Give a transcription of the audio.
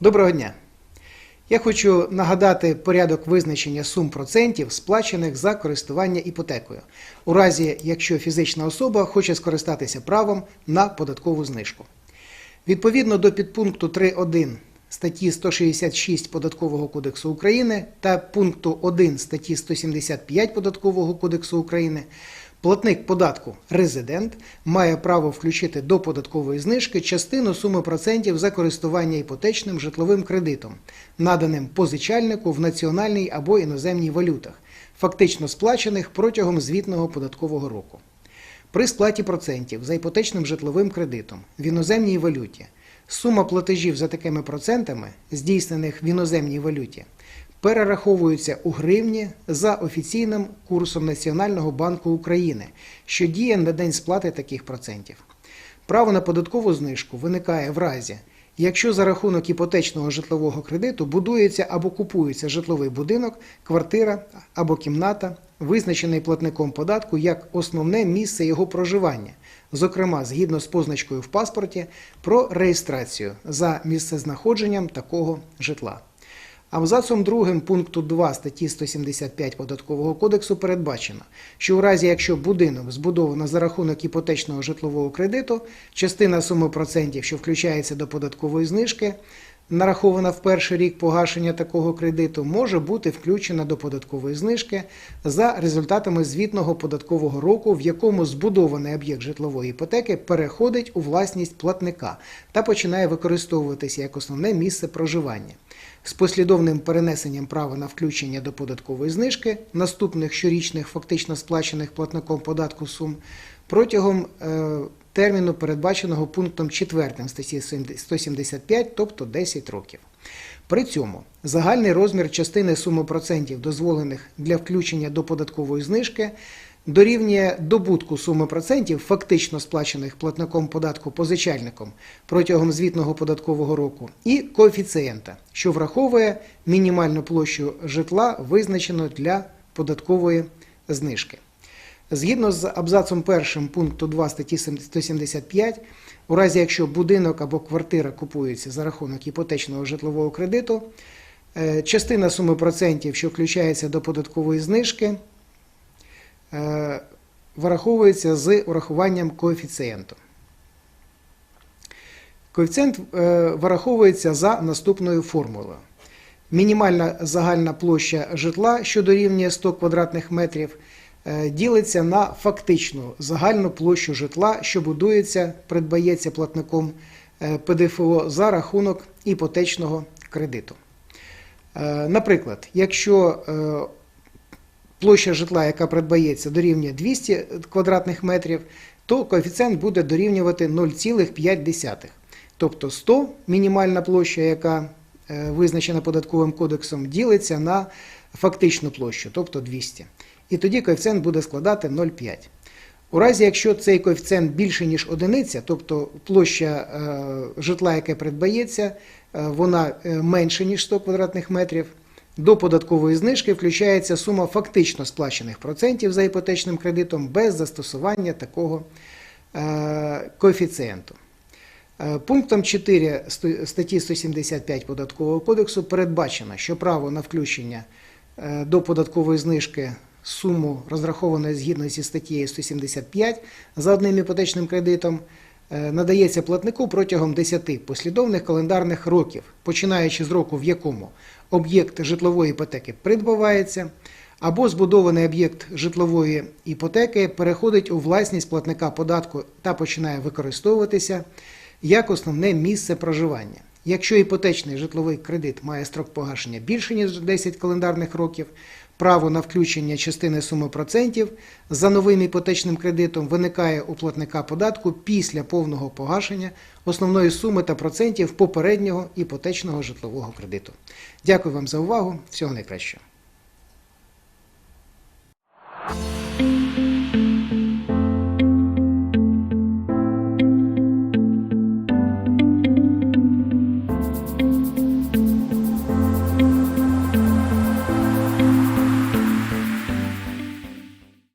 Доброго дня! Я хочу нагадати порядок визначення сум процентів, сплачених за користування іпотекою, у разі якщо фізична особа хоче скористатися правом на податкову знижку. Відповідно до підпункту 3.1 статті 166 Податкового кодексу України та пункту 1 статті 175 Податкового кодексу України, платник податку резидент має право включити до податкової знижки частину суми процентів за користування іпотечним житловим кредитом, наданим позичальнику в національній або іноземній валютах, фактично сплачених протягом звітного податкового року. При сплаті процентів за іпотечним житловим кредитом в іноземній валюті сума платежів за такими процентами, здійснених в іноземній валюті, перераховується у гривні за офіційним курсом Національного банку України, що діє на день сплати таких процентів. Право на податкову знижку виникає в разі, якщо за рахунок іпотечного житлового кредиту будується або купується житловий будинок, квартира або кімната, визначений платником податку як основне місце його проживання, зокрема згідно з позначкою в паспорті про реєстрацію за місцезнаходженням такого житла. Абзацом 2 пункту 2 статті 175 Податкового кодексу передбачено, що у разі якщо будинок збудовано за рахунок іпотечного житлового кредиту, частина суми процентів, що включається до податкової знижки, нарахована в перший рік погашення такого кредиту, може бути включена до податкової знижки за результатами звітного податкового року, в якому збудований об'єкт житлової іпотеки переходить у власність платника та починає використовуватися як основне місце проживання з послідовним перенесенням права на включення до податкової знижки наступних щорічних фактично сплачених платником податку сум протягом е, терміну, передбаченого пунктом 4 статті 175, тобто 10 років. При цьому загальний розмір частини суми процентів, дозволених для включення до податкової знижки, дорівнює добутку суми процентів, фактично сплачених платником податку позичальником протягом звітного податкового року, і коефіцієнта, що враховує мінімальну площу житла, визначену для податкової знижки. Згідно з абзацом 1 пункту 2 статті 175, у разі якщо будинок або квартира купується за рахунок іпотечного житлового кредиту, е, частина суми процентів, що включається до податкової знижки, е, враховується з урахуванням коефіцієнту. Коефіцієнт е, вираховується за наступною формулою. Мінімальна загальна площа житла, що дорівнює 100 квадратних метрів, е, ділиться на фактичну загальну площу житла, що будується, придбається платником ПДФО за рахунок іпотечного кредиту. Наприклад, якщо площа житла, яка придбається, дорівнює 200 квадратних метрів, то коефіцієнт буде дорівнювати 0,5. Тобто 100 мінімальна площа, яка е, визначена податковим кодексом, ділиться на фактичну площу, тобто 200. І тоді коефіцієнт буде складати 0,5. У разі, якщо цей коефіцієнт більше, ніж одиниця, тобто площа е, житла, яке придбається, е, вона менше, ніж 100 квадратних метрів, до податкової знижки включається сума фактично сплачених процентів за іпотечним кредитом без застосування такого коефіцієнту. Е, пунктом 4 статті 175 Податкового кодексу передбачено, що право на включення е, до податкової знижки суму розрахованої згідно зі статтєю 175 за одним іпотечним кредитом е, надається платнику протягом 10 послідовних календарних років, починаючи з року, в якому об'єкт житлової іпотеки придбавається, або збудований об'єкт житлової іпотеки переходить у власність платника податку та починає використовуватися як основне місце проживання. Якщо іпотечний житловий кредит має строк погашення більше ніж 10 календарних років, право на включення частини суми процентів за новим іпотечним кредитом виникає у платника податку після повного погашення основної суми та процентів попереднього іпотечного житлового кредиту. Дякую вам за увагу. Всього найкращого.